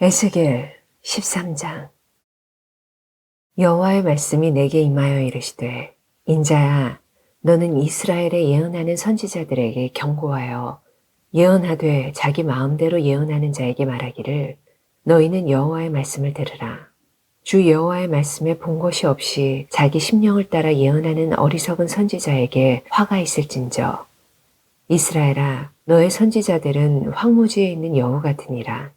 에스겔 13장. 여호와의 말씀이 내게 임하여 이르시되 인자야 너는 이스라엘에 예언하는 선지자들에게 경고하여 예언하되 자기 마음대로 예언하는 자에게 말하기를 너희는 여호와의 말씀을 들으라. 주 여호와의 말씀에 본 것이 없이 자기 심령을 따라 예언하는 어리석은 선지자에게 화가 있을진저. 이스라엘아 너의 선지자들은 황무지에 있는 여우 같으니라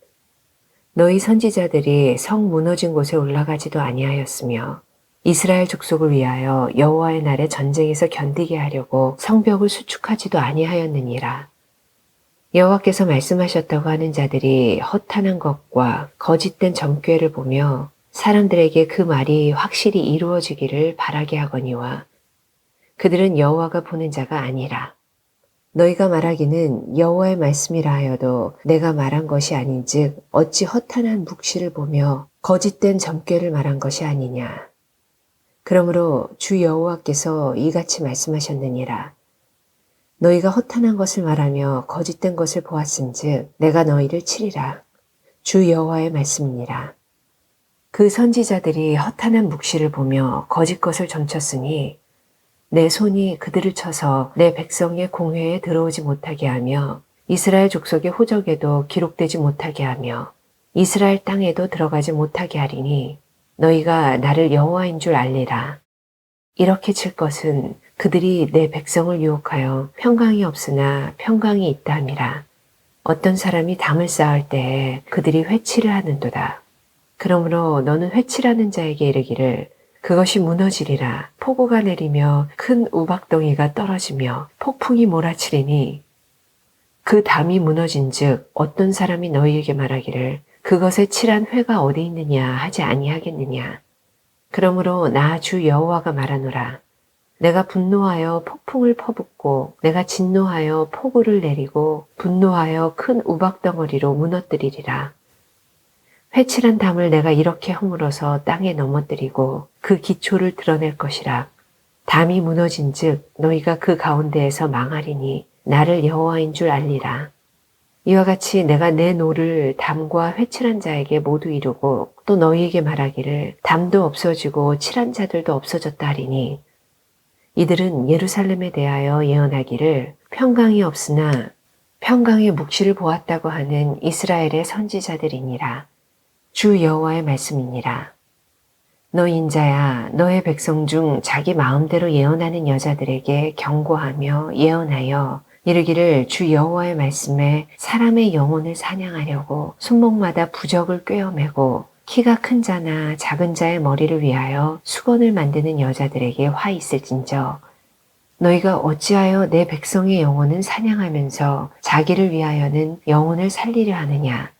너희 선지자들이 성 무너진 곳에 올라가지도 아니하였으며 이스라엘 족속을 위하여 여호와의 날에 전쟁에서 견디게 하려고 성벽을 수축하지도 아니하였느니라. 여호와께서 말씀하셨다고 하는 자들이 허탄한 것과 거짓된 점괘를 보며 사람들에게 그 말이 확실히 이루어지기를 바라게 하거니와 그들은 여호와가 보는 자가 아니라 너희가 말하기는 여호와의 말씀이라 하여도 내가 말한 것이 아닌즉 어찌 허탄한 묵시를 보며 거짓된 점괘를 말한 것이 아니냐. 그러므로 주 여호와께서 이같이 말씀하셨느니라. 너희가 허탄한 것을 말하며 거짓된 것을 보았은즉 내가 너희를 치리라. 주 여호와의 말씀이니라. 그 선지자들이 허탄한 묵시를 보며 거짓 것을 점쳤으니 내 손이 그들을 쳐서 내 백성의 공회에 들어오지 못하게 하며 이스라엘 족속의 호적에도 기록되지 못하게 하며 이스라엘 땅에도 들어가지 못하게 하리니 너희가 나를 여호와인 줄 알리라. 이렇게 칠 것은 그들이 내 백성을 유혹하여 평강이 없으나 평강이 있다 함이라. 어떤 사람이 담을 쌓을 때에 그들이 회치를 하는도다. 그러므로 너는 회치라는 자에게 이르기를 그것이 무너지리라. 폭우가 내리며 큰 우박덩이가 떨어지며 폭풍이 몰아치리니 그 담이 무너진즉 어떤 사람이 너희에게 말하기를 그것에 칠한 회가 어디 있느냐 하지 아니하겠느냐. 그러므로 나 주 여호와가 말하노라. 내가 분노하여 폭풍을 퍼붓고 내가 진노하여 폭우를 내리고 분노하여 큰 우박덩어리로 무너뜨리리라 회칠한 담을 내가 이렇게 허물어서 땅에 넘어뜨리고 그 기초를 드러낼 것이라. 담이 무너진 즉 너희가 그 가운데에서 망하리니 나를 여호와인 줄 알리라. 이와 같이 내가 내 노를 담과 회칠한 자에게 모두 이루고 또 너희에게 말하기를 담도 없어지고 칠한 자들도 없어졌다 하리니 이들은 예루살렘에 대하여 예언하기를 평강이 없으나 평강의 묵시를 보았다고 하는 이스라엘의 선지자들이니라. 주 여호와의 말씀이니라. 너 인자야 너의 백성 중 자기 마음대로 예언하는 여자들에게 경고하며 예언하여 이르기를 주 여호와의 말씀에 사람의 영혼을 사냥하려고 손목마다 부적을 꿰어매고 키가 큰 자나 작은 자의 머리를 위하여 수건을 만드는 여자들에게 화 있을진저 너희가 어찌하여 내 백성의 영혼은 사냥하면서 자기를 위하여는 영혼을 살리려 하느냐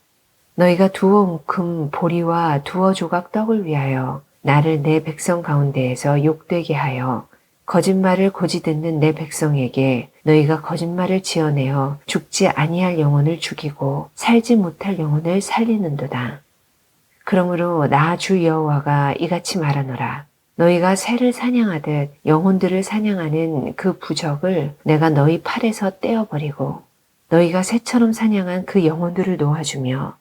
너희가 두어 움큼 보리와 두어 조각 떡을 위하여 나를 내 백성 가운데에서 욕되게 하여 거짓말을 고지 듣는 내 백성에게 너희가 거짓말을 지어내어 죽지 아니할 영혼을 죽이고 살지 못할 영혼을 살리는도다. 그러므로 나 주 여호와가 이같이 말하노라. 너희가 새를 사냥하듯 영혼들을 사냥하는 그 부적을 내가 너희 팔에서 떼어버리고 너희가 새처럼 사냥한 그 영혼들을 놓아주며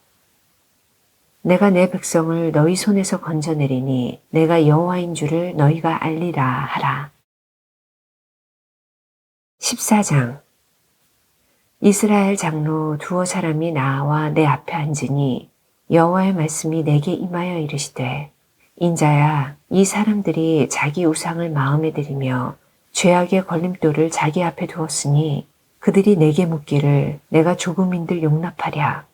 내가 내 백성을 너희 손에서 건져내리니 내가 여호와인 줄을 너희가 알리라 하라. 14장 이스라엘 장로 두어 사람이 나와 내 앞에 앉으니 여호와의 말씀이 내게 임하여 이르시되 인자야 이 사람들이 자기 우상을 마음에 들이며 죄악의 걸림돌을 자기 앞에 두었으니 그들이 내게 묻기를 내가 조금인들 용납하랴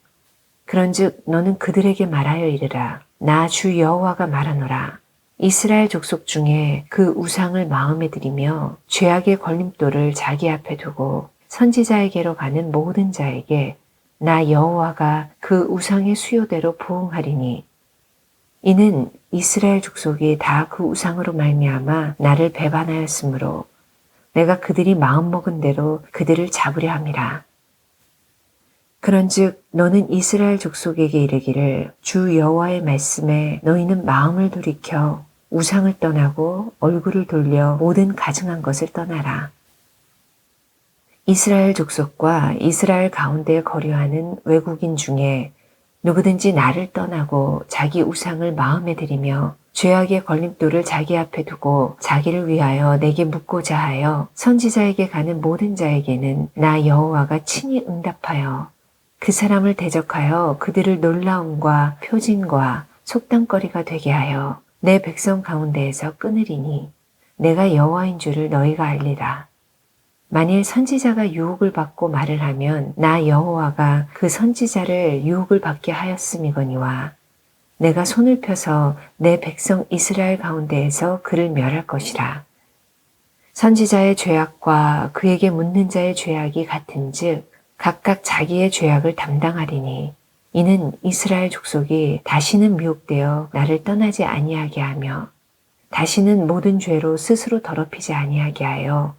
그런즉 너는 그들에게 말하여 이르라. 나 주 여호와가 말하노라. 이스라엘 족속 중에 그 우상을 마음에 들이며 죄악의 걸림돌을 자기 앞에 두고 선지자에게로 가는 모든 자에게 나 여호와가 그 우상의 수요대로 부응하리니 이는 이스라엘 족속이 다 그 우상으로 말미암아 나를 배반하였으므로 내가 그들이 마음먹은 대로 그들을 잡으려 함이라. 그런즉 너는 이스라엘 족속에게 이르기를 주 여호와의 말씀에 너희는 마음을 돌이켜 우상을 떠나고 얼굴을 돌려 모든 가증한 것을 떠나라. 이스라엘 족속과 이스라엘 가운데 거류하는 외국인 중에 누구든지 나를 떠나고 자기 우상을 마음에 들이며 죄악의 걸림돌을 자기 앞에 두고 자기를 위하여 내게 묻고자 하여 선지자에게 가는 모든 자에게는 나 여호와가 친히 응답하여 그 사람을 대적하여 그들을 놀라움과 표징과 속담거리가 되게 하여 내 백성 가운데에서 끊으리니 내가 여호와인 줄을 너희가 알리라. 만일 선지자가 유혹을 받고 말을 하면 나 여호와가 그 선지자를 유혹을 받게 하였음이거니와 내가 손을 펴서 내 백성 이스라엘 가운데에서 그를 멸할 것이라. 선지자의 죄악과 그에게 묻는 자의 죄악이 같은즉 각각 자기의 죄악을 담당하리니 이는 이스라엘 족속이 다시는 미혹되어 나를 떠나지 아니하게 하며 다시는 모든 죄로 스스로 더럽히지 아니하게 하여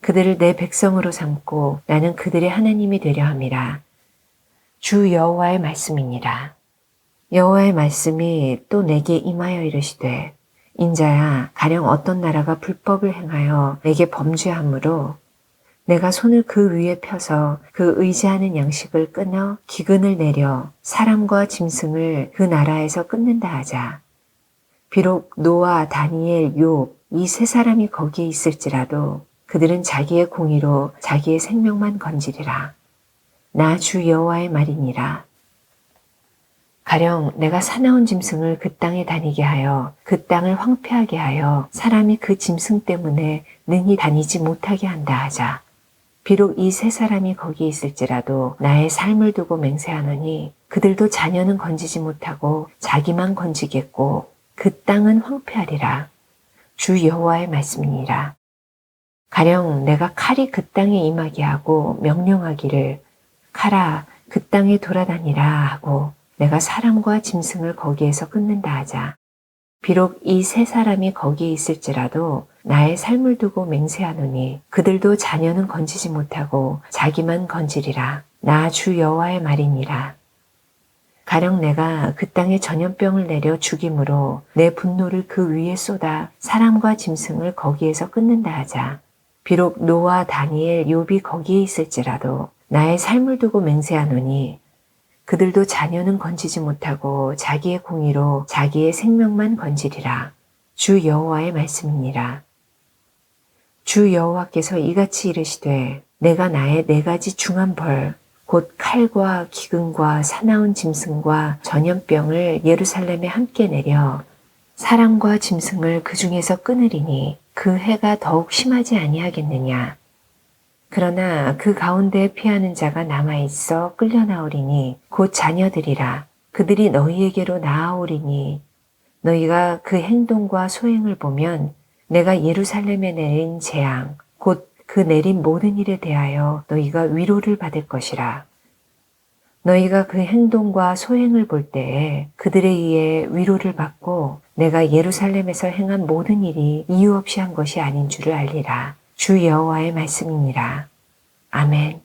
그들을 내 백성으로 삼고 나는 그들의 하나님이 되려 함이라. 주 여호와의 말씀이니라. 여호와의 말씀이 또 내게 임하여 이르시되 인자야 가령 어떤 나라가 불법을 행하여 내게 범죄함으로 내가 손을 그 위에 펴서 그 의지하는 양식을 끊어 기근을 내려 사람과 짐승을 그 나라에서 끊는다 하자. 비록 노아, 다니엘, 욥 이 세 사람이 거기에 있을지라도 그들은 자기의 공의로 자기의 생명만 건지리라. 나 주 여호와의 말이니라. 가령 내가 사나운 짐승을 그 땅에 다니게 하여 그 땅을 황폐하게 하여 사람이 그 짐승 때문에 능히 다니지 못하게 한다 하자. 비록 이 세 사람이 거기 있을지라도 나의 삶을 두고 맹세하노니 그들도 자녀는 건지지 못하고 자기만 건지겠고 그 땅은 황폐하리라. 주 여호와의 말씀이니라. 가령 내가 칼이 그 땅에 임하게 하고 명령하기를 칼아 그 땅에 돌아다니라 하고 내가 사람과 짐승을 거기에서 끊는다 하자. 비록 이 세 사람이 거기에 있을지라도 나의 삶을 두고 맹세하노니 그들도 자녀는 건지지 못하고 자기만 건지리라. 나 주 여호와의 말이니라. 가령 내가 그 땅에 전염병을 내려 죽임으로 내 분노를 그 위에 쏟아 사람과 짐승을 거기에서 끊는다 하자. 비록 노아, 다니엘, 욥이 거기에 있을지라도 나의 삶을 두고 맹세하노니 그들도 자녀는 건지지 못하고 자기의 공의로 자기의 생명만 건지리라. 주 여호와의 말씀이니라. 주 여호와께서 이같이 이르시되 내가 나의 네 가지 중한 벌, 곧 칼과 기근과 사나운 짐승과 전염병을 예루살렘에 함께 내려 사람과 짐승을 그 중에서 끊으리니 그 해가 더욱 심하지 아니하겠느냐. 그러나 그 가운데 피하는 자가 남아 있어 끌려 나오리니 곧 자녀들이라 그들이 너희에게로 나아오리니 너희가 그 행동과 소행을 보면 내가 예루살렘에 내린 재앙 곧 그 내린 모든 일에 대하여 너희가 위로를 받을 것이라. 너희가 그 행동과 소행을 볼 때에 그들에 의해 위로를 받고 내가 예루살렘에서 행한 모든 일이 이유 없이 한 것이 아닌 줄을 알리라. 주 여호와의 말씀이니라. 아멘.